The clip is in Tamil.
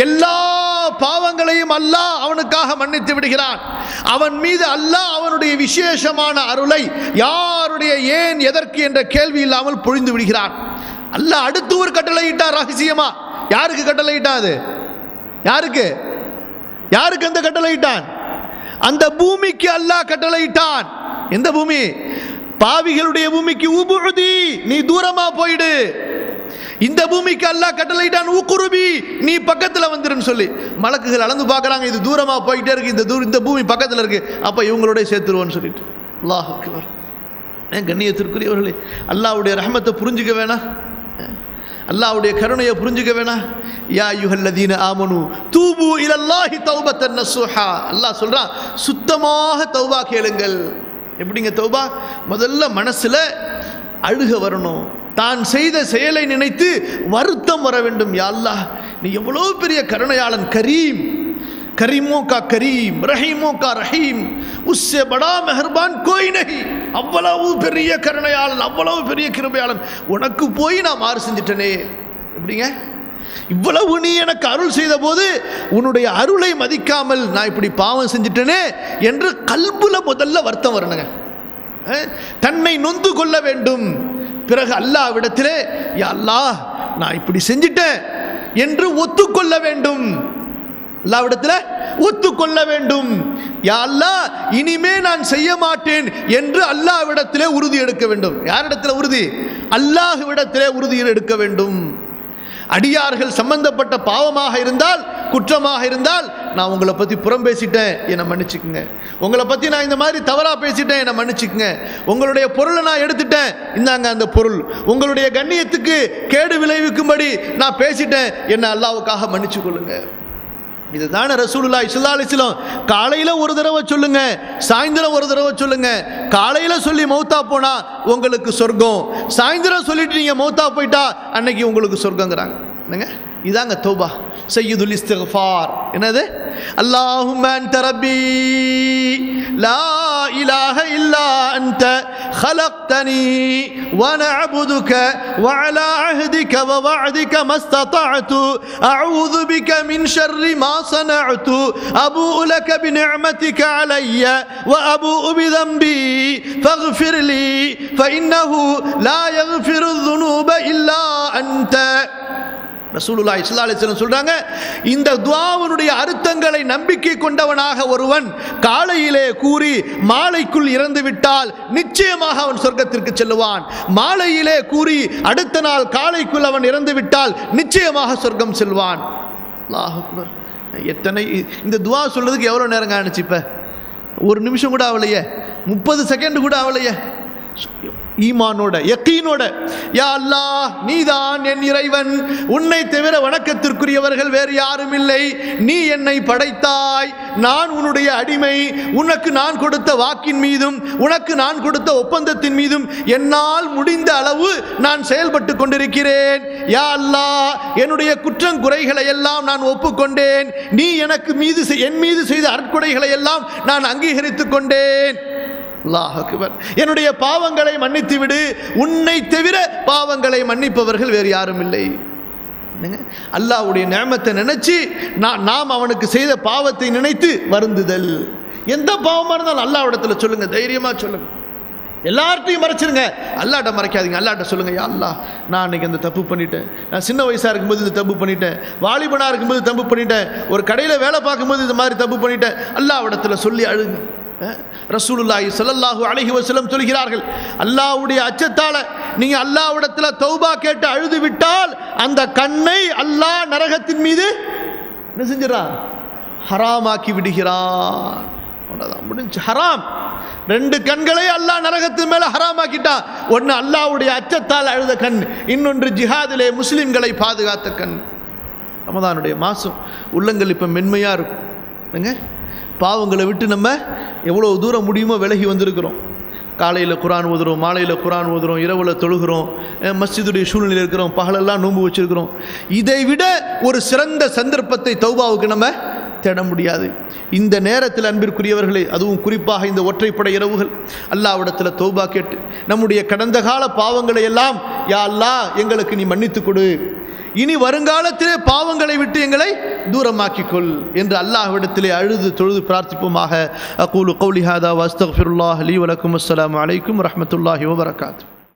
எல்லா பாவங்களையும் அல்லாஹ் அவனுக்காக மன்னித்து விடுகிறான். அவன் மீது அல்லாஹ் அவனுடைய விசேஷமான அருளை யாருடைய ஏன் எதற்கு என்ற கேள்வி இல்லாமல் பொழிந்து விடுகிறான். அல்லாஹ் அடுத்து ஒரு கட்டளையிட்டான் ரகசியமா? யாருக்கு கட்டளையிட்டான் அது? யாருக்கு? யாருக்கு அந்த கட்டளையிட்டான்? அந்த பூமிக்கு அல்லாஹ் கட்டளையிட்டான். எந்த பூமி? பாவிகளுடைய பூமிக்கு. உபுழுதி நீ தூரமா போயிடு. இந்த பூமிக்கு அல்லாஹ் கட்டளையிட்டான். ஊக்குருபி நீ பக்கத்தில் வந்துருன்னு சொல்லி மலக்குகள் அளந்து பார்க்குறாங்க இது தூரமாக போயிட்டே இருக்குது இந்த தூரம் இந்த பூமி பக்கத்தில் இருக்குது அப்போ இவங்களோட சேர்த்துருவோன்னு சொல்லிட்டு. அல்லாஹ் அக்பர். ஏன் கண்ணியத்திற்குரியவர்களே அல்லாவுடைய ரஹமத்தை புரிஞ்சுக்க வேணாம் அல்லாவுடைய கருணையை புரிஞ்சுக்க வேணாம் யா யுஹல்லதீன ஆமனு தூபு இலல்லாஹி தௌபத்தன் நசுஹா அல்லாஹ் சொல்கிறான் சுத்தமாக தௌபா கேளுங்கள். எப்படிங்க தௌபா? முதல்ல மனசில் அழுக வரணும். தான் செய்த செயலை நினைத்து வருத்தம் வர வேண்டும். யா அல்லாஹ் நீ எவ்வளோ பெரிய கருணையாளன் கரீம். கரீமோ கா கரீம் ரஹீமோ கா ரஹீம். உஸ்ஸே படா மெஹர்பான் கோய் நகி அவ்வளவு பெரிய கருணையாளன் அவ்வளவு பெரிய கிருபையாளன். உனக்கு போய் நான் மாறு செஞ்சிட்டனே. எப்படிங்க? இவ்வளவு நீ எனக்கு அருள் செய்த போது உன்னுடைய அருளை மதிக்காமல் நான் இப்படி பாவம் செஞ்சிட்டனே என்று கல்புல முதல்ல வருத்தம் வரணுங்க. தன்னை நொந்து கொள்ள வேண்டும். பிறகு அல்லாவிடத்திலே யா அல்லாஹ் நான் இப்படி செஞ்சிட்டேன். என்று ஒத்துக்கொள்ள வேண்டும். அல்லாவிடத்தில் ஒத்துக்கொள்ள வேண்டும். யா அல்லாஹ் இனிமே நான் செய்ய மாட்டேன் என்று அல்லாவிடத்திலே உறுதி எடுக்க வேண்டும். யாரிடத்தில் உறுதி? அல்லாஹுவிடத்திலே உறுதி எடுக்க வேண்டும். அடியார்கள் சம்பந்தப்பட்ட பாவமாக இருந்தால் குற்றமாக இருந்தால் நான் உங்களை பற்றி புறம் பேசிட்டேன். என்னை மன்னிச்சுக்குங்க. உங்களை பற்றி நான் இந்த மாதிரி தவறாக பேசிட்டேன். என்னை மன்னிச்சுக்குங்க. உங்களுடைய பொருளை நான் எடுத்துட்டேன். இந்தாங்க அந்த பொருள். உங்களுடைய கண்ணியத்துக்கு கேடு விளைவிக்கும்படி நான் பேசிட்டேன். என்னை அல்லாவுக்காக மன்னிச்சு கொள்ளுங்க இதுதானே ரசூலுல்லா இஸ்லா அலிஸ்லாம் காலையில் ஒரு தடவை சொல்லுங்க சாயந்தரம் ஒரு தடவை சொல்லுங்க. காலையில் சொல்லி மௌத்தா போனால் உங்களுக்கு சொர்க்கம். சாயந்தரம் சொல்லிட்டு நீங்கள் மௌத்தா போயிட்டா அன்னைக்கு உங்களுக்கு சொர்க்கங்கிறாங்க. என்னங்க? இதாங்க தோபா. சையதுல் இஸ்திஃபார் என்னது அல்லாஹும்ம அன்த ரப்பி லா இலாஹ இல்லா அன்த خلقتني وانا عبدك وعلى عهدك ووعدك ما استطعت اعوذ بك من شر ما صنعت ابوء لك بنعمتك علي وابوء بذنبي فاغفر لي فانه لا يغفر الذنوب الا انت ரசூலுல்லா இஸ்லா அலிஸ்லம் சொல்றாங்க இந்த துவாவனுடைய அர்த்தங்களை நம்பிக்கை கொண்டவனாக ஒருவன் காலையிலே கூறி மாலைக்குள் இறந்து விட்டால் நிச்சயமாக அவன் சொர்க்கத்திற்கு செல்லுவான். மாலையிலே கூறி அடுத்த நாள் காலைக்குள் அவன் இறந்து விட்டால் நிச்சயமாக சொர்க்கம் செல்வான். அல்லாஹ் எத்தனை இந்த துவா சொல்கிறதுக்கு எவ்வளோ நேரம் காணிச்சு இப்போ? ஒரு நிமிஷம் கூட ஆகலையே முப்பது செகண்ட் கூட ஆகலையே ஈமானோட யக்கீனோட யா அல்லா நீதான் என் இறைவன். உன்னை தவிர வணக்கத்திற்குரியவர்கள் வேறு யாரும் இல்லை. நீ என்னை படைத்தாய். நான் உன்னுடைய அடிமை. உனக்கு நான் கொடுத்த வாக்கின் மீதும் உனக்கு நான் கொடுத்த ஒப்பந்தத்தின் மீதும் என்னால் முடிந்த அளவு நான் செயல்பட்டு கொண்டிருக்கிறேன். யா அல்லா என்னுடைய குற்றம் குறைகளை எல்லாம் நான் ஒப்புக்கொண்டேன். நீ எனக்கு மீது செய்- என் மீது செய்த அற்கொடைகளை எல்லாம் நான் அங்கீகரித்துக் கொண்டேன். அல்லாஹ் என்னுடைய பாவங்களை மன்னித்து விடு உன்னை தவிர பாவங்களை மன்னிப்பவர்கள் வேறு யாரும் இல்லை. என்னங்க? அல்லாஹ்வுடைய நேமத்தை நினைச்சு நான் நாம் அவனுக்கு செய்த பாவத்தை நினைத்து வருந்துதல். எந்த பாவமாக இருந்தாலும் அல்லாஹ்விடத்துல சொல்லுங்க தைரியமாக சொல்லுங்க. எல்லார்ட்டையும் மறைச்சிருங்க. அல்லாட்ட மறைக்காதீங்க அல்லாட்ட சொல்லுங்க யா அல்லாஹ் நான் அன்னைக்கு அந்த தப்பு பண்ணிட்டேன். நான் சின்ன வயசாக இருக்கும்போது இந்த தப்பு பண்ணிட்டேன். வாலிபனாக இருக்கும்போது தப்பு பண்ணிட்டேன். ஒரு கடையில் வேலை பார்க்கும்போது இந்த மாதிரி தப்பு பண்ணிட்டேன். அல்லாஹ்விடத்துல சொல்லி அழுங்க. ரசூலுல்லாஹி ஸல்லல்லாஹு அழகி வசலம் சொல்கிறார்கள் அல்லாஹ்வுடைய அச்சத்தால் நீங்கள் அல்லாவிடத்தில் தௌபா கேட்டு அழுது விட்டால் அந்த கண்ணை அல்லாஹ் நரகத்தின் மீது என்ன செஞ்சிடறான்? ஹராமாக்கி விடுகிறான். முடிஞ்சு. ஹராம். ரெண்டு கண்களை அல்லாஹ் நரகத்தின் மேல ஹராமாக்கிட்டான் ஒன்று அல்லாவுடைய அச்சத்தால் அழுத கண் இன்னொன்று ஜிஹாதிலே முஸ்லிம்களை பாதுகாத்த கண். ரமதானுடைய மாதம் உள்ளங்கள் இப்போ மென்மையாக இருக்கும். என்னங்க பாவங்களை விட்டு நம்ம எவ்வளோ தூரம் முடியுமோ விலகி வந்திருக்கிறோம். காலையில் குரான் ஓதுறோம் மாலையில் குரான் ஓதுறோம் இரவில் தொழுகிறோம் மஸ்ஜிதுடைய சூழ்நிலையில் இருக்கிறோம் பகலெல்லாம் நோன்பு வச்சுருக்கிறோம். இதை விட ஒரு சிறந்த சந்தர்ப்பத்தை தௌபாவுக்கு நம்ம தேட முடியாது. இந்த நேரத்தில் அன்பிற்குரியவர்களே அதுவும் குறிப்பாக இந்த ஒற்றைப்படை இரவுகள். அல்லாவிடத்தில் தௌபா கேட்டு நம்முடைய கடந்த கால பாவங்களை எல்லாம் யா அல்லா எங்களுக்கு நீ மன்னித்து கொடு. இனி வருங்காலத்திலே பாவங்களை விட்டு எங்களை தூரமாக்கிக் கொள் என்று அல்லாஹ்விடத்திலே அழுது தொழுது பிரார்த்திப்போமாக. அகூலு கௌலிஹாதா வஸ்தஃபிருல்லாஹ் அலி வலக்கும் அஸ்லாம் அலைக்கும் ரஹமத்துல்லாஹி வபரகாத்து